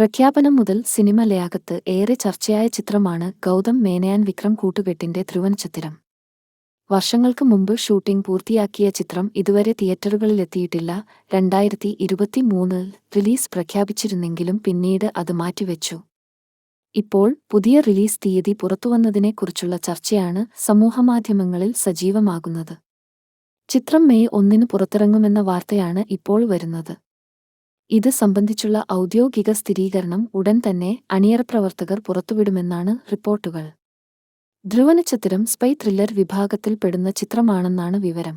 പ്രഖ്യാപനം മുതൽ സിനിമ ലയാകത്ത് ഏറെ ചർച്ചയായ ചിത്രമാണ് ഗൗതം മേനയാൻ വിക്രം കൂട്ടുകെട്ടിന്റെ ധ്രുവനചിത്രം വർഷങ്ങൾക്ക് മുമ്പ് ഷൂട്ടിംഗ് പൂർത്തിയാക്കിയ ചിത്രം ഇതുവരെ തിയേറ്ററുകളിലെത്തിയിട്ടില്ല. രണ്ടായിരത്തി ഇരുപത്തിമൂന്നിൽ റിലീസ് പ്രഖ്യാപിച്ചിരുന്നെങ്കിലും പിന്നീട് അത് മാറ്റിവെച്ചു. ഇപ്പോൾ പുതിയ റിലീസ് തീയതി പുറത്തുവന്നതിനെക്കുറിച്ചുള്ള ചർച്ചയാണ് സമൂഹമാധ്യമങ്ങളിൽ സജീവമാകുന്നത്. ചിത്രം മെയ് ഒന്നിന് പുറത്തിറങ്ങുമെന്ന വാർത്തയാണ് ഇപ്പോൾ വരുന്നത്. ഇത് സംബന്ധിച്ചുള്ള ഔദ്യോഗിക സ്ഥിരീകരണം ഉടൻ തന്നെ അണിയറപ്രവർത്തകർ പുറത്തുവിടുമെന്നാണ് റിപ്പോർട്ടുകൾ. ധ്രുവനക്ഷത്രം സ്പൈ ത്രില്ലർ വിഭാഗത്തിൽ പെടുന്ന ചിത്രമാണെന്നാണ് വിവരം.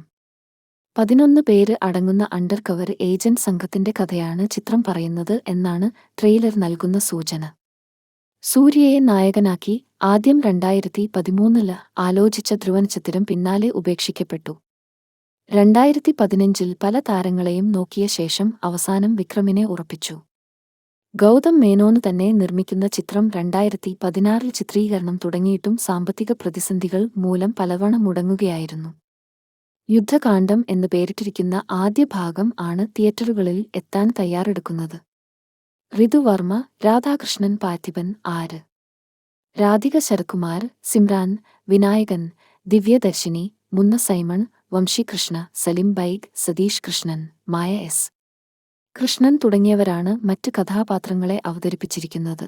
പതിനൊന്ന് പേര് അടങ്ങുന്ന അണ്ടർ കവർ ഏജന്റ് സംഘത്തിന്റെ കഥയാണ് ചിത്രം പറയുന്നത് എന്നാണ് ട്രെയിലർ നൽകുന്ന സൂചന. സൂര്യയെ നായകനാക്കി ആദ്യം രണ്ടായിരത്തി പതിമൂന്നിൽ ആലോചിച്ച ധ്രുവനക്ഷത്രം പിന്നാലെ ഉപേക്ഷിക്കപ്പെട്ടു. രണ്ടായിരത്തി പതിനഞ്ചിൽ പല താരങ്ങളെയും നോക്കിയ ശേഷം അവസാനം വിക്രമിനെ ഉറപ്പിച്ചു. ഗൗതം മേനോന് തന്നെ നിർമ്മിക്കുന്ന ചിത്രം രണ്ടായിരത്തി പതിനാറിൽ ചിത്രീകരണം തുടങ്ങിയിട്ടും സാമ്പത്തിക പ്രതിസന്ധികൾ മൂലം പലവണ മുടങ്ങുകയായിരുന്നു. യുദ്ധകാന്ഡം എന്ന് പേരിട്ടിരിക്കുന്ന ആദ്യ ഭാഗം ആണ് തിയേറ്ററുകളിൽ എത്താൻ തയ്യാറെടുക്കുന്നത്. ഋതുവർമ്മ രാധാകൃഷ്ണൻ പാർത്ഥിപൻ ആര്? Radhika Sarathkumar Simran Vinayakan Divyadarshini Munna Simon Vamsi Krishna Salim Baig Satheesh Krishnan Maya S. കൃഷ്ണൻ തുടങ്ങിയവരാണ് മറ്റ് കഥാപാത്രങ്ങളെ അവതരിപ്പിച്ചിരിക്കുന്നത്.